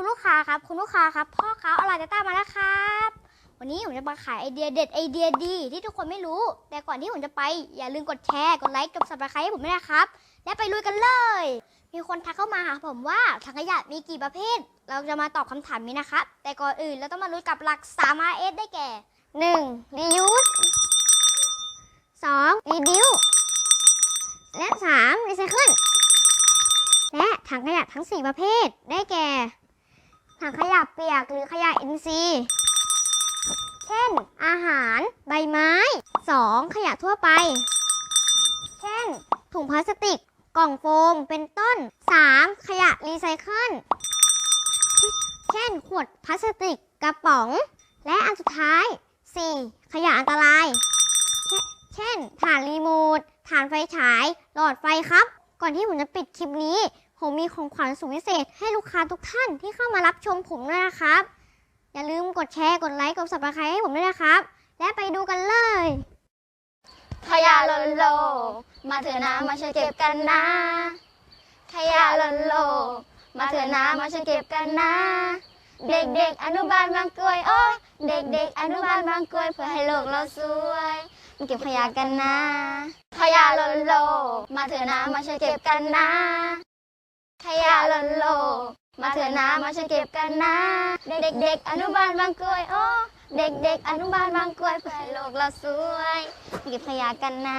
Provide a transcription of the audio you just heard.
คุณลูกค้าครับ คุณลูกค้าครับ พ่อค้าออนไลน์จะตามาแล้วครับ วันนี้ผมจะมาขายไอเดียเด็ดไอเดียดี ที่ทุกคนไม่รู้ แต่ก่อนที่ผมจะไป อย่าลืมกดแชร์ กดไลค์ กด subscribe ให้ผมด้วยนะครับ และไปลุยกันเลย มีคนทักเข้ามาหาผมว่าถังขยะมีกี่ประเภท เราจะมาตอบคำถามนี้นะครับ แต่ก่อนอื่นเราต้องมารู้กับหลัก 3 RS ได้แก่ 1. reuse 2. reduce และ 3. recycle และถังขยะทั้ง 4 ประเภท ได้แก่ ถังขยะเปียกหรือขยะอินทรีย์ เช่น อาหาร ใบไม้ 2. ขยะทั่วไป เช่น ถุงพลาสติก กล่องโฟม เป็นต้น 3. ขยะรีไซเคิล เช่น ขวดพลาสติก กระป๋อง และอันสุดท้าย 4. ขยะอันตราย เช่เช่นถ่านรีโมท ถ่านไฟฉาย หลอดไฟครับ ก่อนที่ผมจะปิดคลิปนี้ ผมมีของขวัญสุดพิเศษให้ลูกค้าทุกท่านที่เข้ามารับชมผมด้วยนะครับ อย่าลืมกดแชร์ กดไลค์ กด subscribe ให้ผมด้วยนะครับ และไปดูกันเลยขยะหล่นโลก มาเถอะนะมาช่วยเก็บกันนะขยะหล่นโลก มาเถอะนะมาช่วยเก็บกันนะ เด็กๆ อนุบาลบางกรวยโอ้ยเด็กๆ อนุบาลบางกรวยเพื่อให้โลกเราสวยมาเก็บขยะกันนะ ขยะหล่นโลก มาเถอะนะมาช่วยเก็บกันนะ ขยะล้นโลก มาเถอะนะมาช่วยเก็บกันนะ เด็กๆ อนุบาลบางกลวยโอ้เด็กๆ อนุบาลบางกลวยเพื่อโลกเราสวย เก็บขยะกันนะ